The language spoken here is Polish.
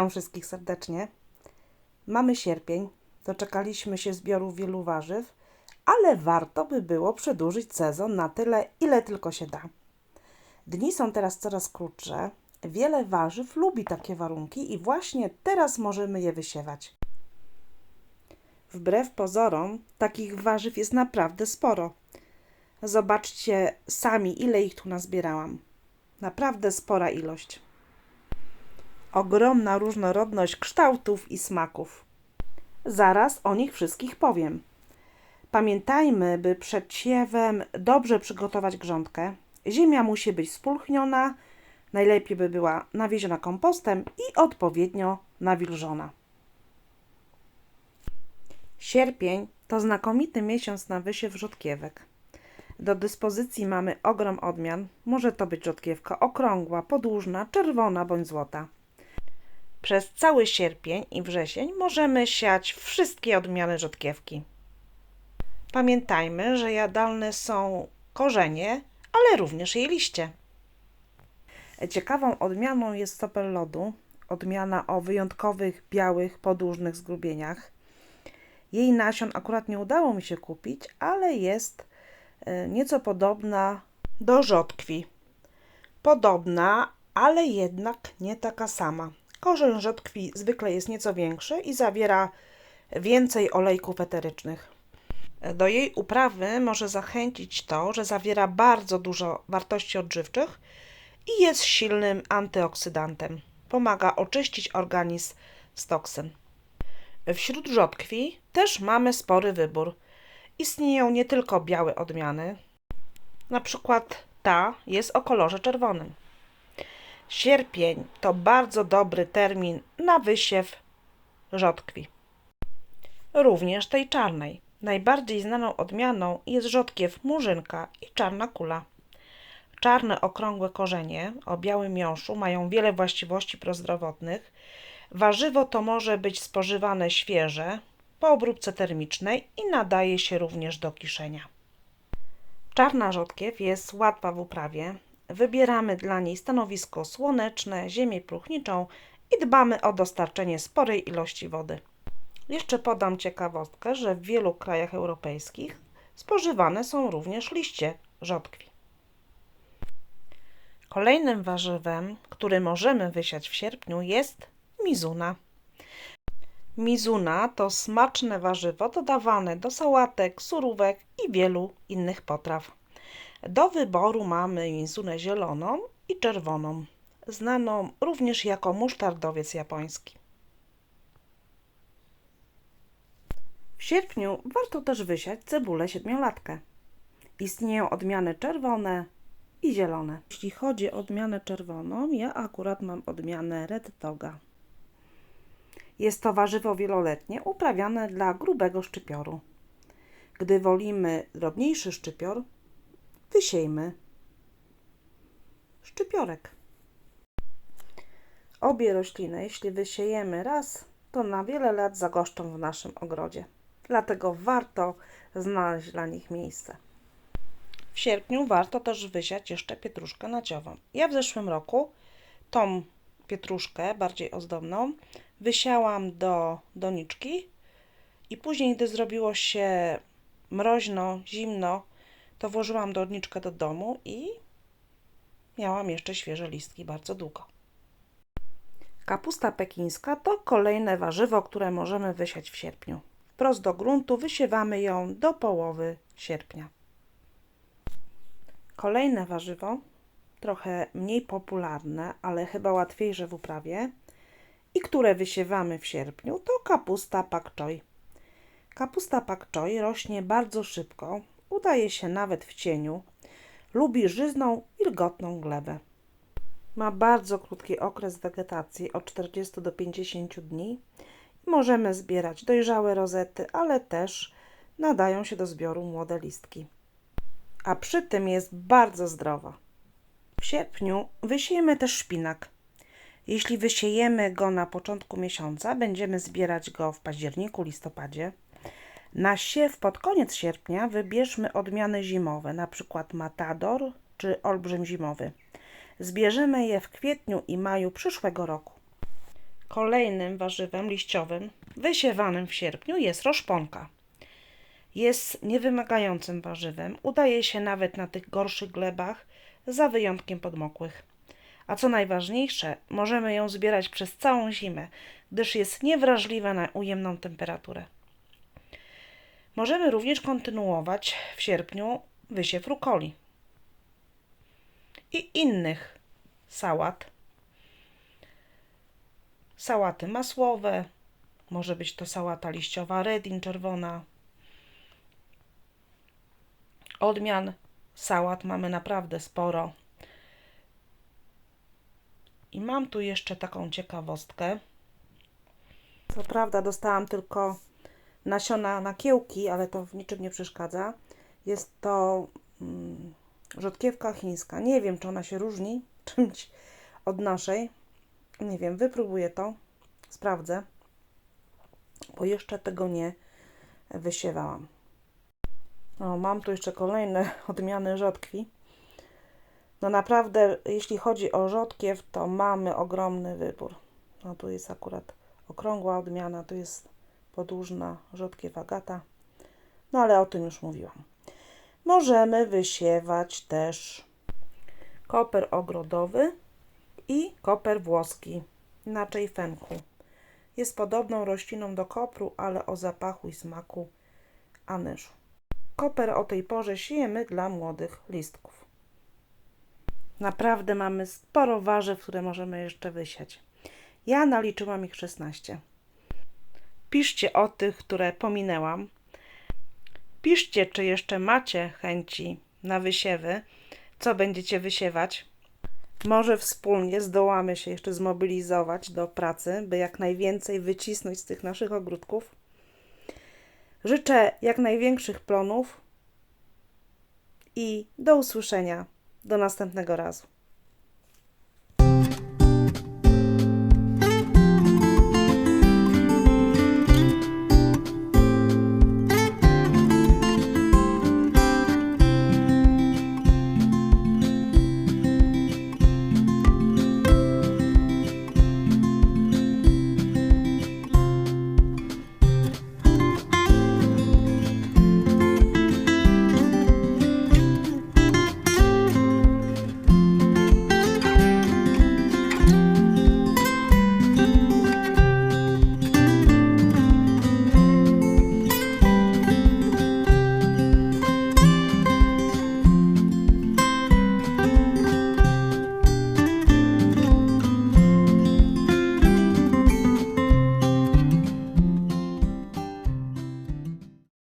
Witam wszystkich serdecznie. Mamy sierpień, doczekaliśmy się zbioru wielu warzyw, ale warto by było przedłużyć sezon na tyle, ile tylko się da. Dni są teraz coraz krótsze. Wiele warzyw lubi takie warunki i właśnie teraz możemy je wysiewać. Wbrew pozorom, takich warzyw jest naprawdę sporo. Zobaczcie sami, ile ich tu nazbierałam. Naprawdę spora ilość ogromna różnorodność kształtów i smaków. Zaraz o nich wszystkich powiem. Pamiętajmy, by przed siewem dobrze przygotować grządkę. Ziemia musi być spulchniona, najlepiej by była nawieziona kompostem i odpowiednio nawilżona. Sierpień to znakomity miesiąc na wysiew rzodkiewek. Do dyspozycji mamy ogrom odmian. Może to być rzodkiewka okrągła, podłużna, czerwona bądź złota. Przez cały sierpień i wrzesień możemy siać wszystkie odmiany rzodkiewki. Pamiętajmy, że jadalne są korzenie, ale również jej liście. Ciekawą odmianą jest stopel lodu, odmiana o wyjątkowych, białych, podłużnych zgrubieniach. Jej nasion akurat nie udało mi się kupić, ale jest e, nieco podobna do rzodkwi. Podobna, ale jednak nie taka sama. Korzeń rzodkwi zwykle jest nieco większy i zawiera więcej olejków eterycznych. Do jej uprawy może zachęcić to, że zawiera bardzo dużo wartości odżywczych i jest silnym antyoksydantem. Pomaga oczyścić organizm z toksyn. Wśród rzodkwi też mamy spory wybór. Istnieją nie tylko białe odmiany, na przykład ta jest o kolorze czerwonym. Sierpień to bardzo dobry termin na wysiew rzodkwi. Również tej czarnej. Najbardziej znaną odmianą jest rzodkiew murzynka i czarna kula. Czarne, okrągłe korzenie o białym miąższu mają wiele właściwości prozdrowotnych. Warzywo to może być spożywane świeże, po obróbce termicznej i nadaje się również do kiszenia. Czarna rzodkiew jest łatwa w uprawie, Wybieramy dla niej stanowisko słoneczne, ziemię próchniczą i dbamy o dostarczenie sporej ilości wody. Jeszcze podam ciekawostkę, że w wielu krajach europejskich spożywane są również liście rzodkwi. Kolejnym warzywem, który możemy wysiać w sierpniu jest mizuna. Mizuna to smaczne warzywo dodawane do sałatek, surówek i wielu innych potraw. Do wyboru mamy insunę zieloną i czerwoną, znaną również jako musztardowiec japoński. W sierpniu warto też wysiać cebulę siedmiolatkę. Istnieją odmiany czerwone i zielone. Jeśli chodzi o odmianę czerwoną, ja akurat mam odmianę Red Toga. Jest to warzywo wieloletnie uprawiane dla grubego szczypioru. Gdy wolimy drobniejszy szczypior, wysiejmy szczypiorek. Obie rośliny, jeśli wysiejemy raz, to na wiele lat zagoszczą w naszym ogrodzie. Dlatego warto znaleźć dla nich miejsce. W sierpniu warto też wysiać jeszcze pietruszkę naciową. Ja w zeszłym roku tą pietruszkę, bardziej ozdobną, wysiałam do doniczki i później, gdy zrobiło się mroźno, zimno, to włożyłam doniczkę do domu i miałam jeszcze świeże listki bardzo długo. Kapusta pekińska to kolejne warzywo, które możemy wysiać w sierpniu. Wprost do gruntu wysiewamy ją do połowy sierpnia. Kolejne warzywo, trochę mniej popularne, ale chyba łatwiejsze w uprawie i które wysiewamy w sierpniu, to kapusta pak choi. Kapusta pak choi rośnie bardzo szybko, udaje się nawet w cieniu. Lubi żyzną, wilgotną glebę. Ma bardzo krótki okres wegetacji od 40 do 50 dni. Możemy zbierać dojrzałe rozety, ale też nadają się do zbioru młode listki. A przy tym jest bardzo zdrowa. W sierpniu wysiejemy też szpinak. Jeśli wysiejemy go na początku miesiąca, będziemy zbierać go w październiku, listopadzie. Na siew pod koniec sierpnia wybierzmy odmiany zimowe, np. Matador czy Olbrzym Zimowy. Zbierzemy je w kwietniu i maju przyszłego roku. Kolejnym warzywem liściowym wysiewanym w sierpniu jest roszponka. Jest niewymagającym warzywem, udaje się nawet na tych gorszych glebach, za wyjątkiem podmokłych. A co najważniejsze, możemy ją zbierać przez całą zimę, gdyż jest niewrażliwa na ujemną temperaturę. Możemy również kontynuować w sierpniu wysiew rukoli i innych sałat. Sałaty masłowe, może być to sałata liściowa redin czerwona. Odmian sałat mamy naprawdę sporo. I mam tu jeszcze taką ciekawostkę. Co prawda dostałam tylko nasiona na kiełki, ale to w niczym nie przeszkadza. Jest to mm, rzodkiewka chińska. Nie wiem, czy ona się różni czymś od naszej. Nie wiem, wypróbuję to, sprawdzę, bo jeszcze tego nie wysiewałam. No, mam tu jeszcze kolejne odmiany rzodkwi. No naprawdę, jeśli chodzi o rzodkiew, to mamy ogromny wybór. No tu jest akurat okrągła odmiana, tu jest podłużna rzodkiew agata. No ale o tym już mówiłam. Możemy wysiewać też koper ogrodowy i koper włoski, inaczej fenku. Jest podobną rośliną do kopru, ale o zapachu i smaku anyżu. Koper o tej porze siejemy dla młodych listków. Naprawdę mamy sporo warzyw, które możemy jeszcze wysiać. Ja naliczyłam ich 16. Piszcie o tych, które pominęłam. Piszcie, czy jeszcze macie chęci na wysiewy, co będziecie wysiewać. Może wspólnie zdołamy się jeszcze zmobilizować do pracy, by jak najwięcej wycisnąć z tych naszych ogródków. Życzę jak największych plonów i do usłyszenia do następnego razu.